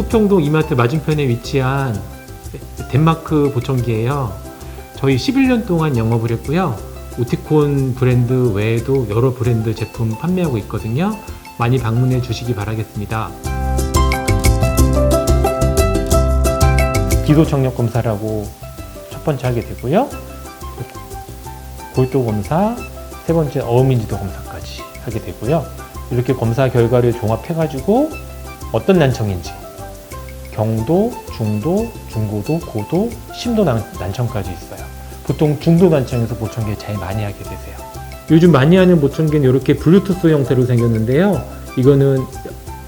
서초동동 이마트 맞은편에 위치한 덴마크 보청기예요. 저희 11년 동안 영업을 했고요. 오티콘 브랜드 외에도 여러 브랜드 제품 판매하고 있거든요. 많이 방문해 주시기 바라겠습니다. 기도 청력 검사라고 첫 번째 하게 되고요. 골도 검사, 세 번째 어음인지도 검사까지 하게 되고요. 이렇게 검사 결과를 종합해가지고 어떤 난청인지 경도, 중도, 중고도, 고도, 심도 난, 난청까지 있어요. 보통 중도 난청에서 보청기 제일 많이 하게 되세요. 요즘 많이 하는 보청기는 이렇게 블루투스 형태로 생겼는데요. 이거는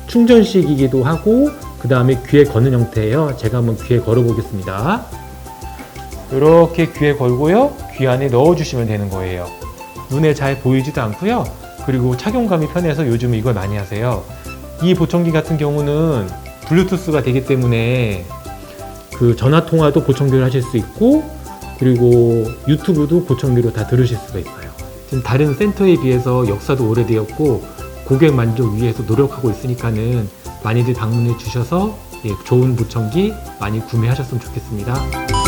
충전식이기도 하고 그 다음에 귀에 거는 형태예요. 제가 한번 귀에 걸어 보겠습니다. 이렇게 귀에 걸고요. 귀 안에 넣어 주시면 되는 거예요. 눈에 잘 보이지도 않고요. 그리고 착용감이 편해서 요즘 이걸 많이 하세요. 이 보청기 같은 경우는 블루투스가 되기 때문에 그 전화 통화도 보청기로 하실 수 있고 그리고 유튜브도 보청기로 다 들으실 수가 있어요. 지금 다른 센터에 비해서 역사도 오래되었고 고객 만족 위해서 노력하고 있으니까는 많이들 방문해 주셔서 예, 좋은 보청기 많이 구매하셨으면 좋겠습니다.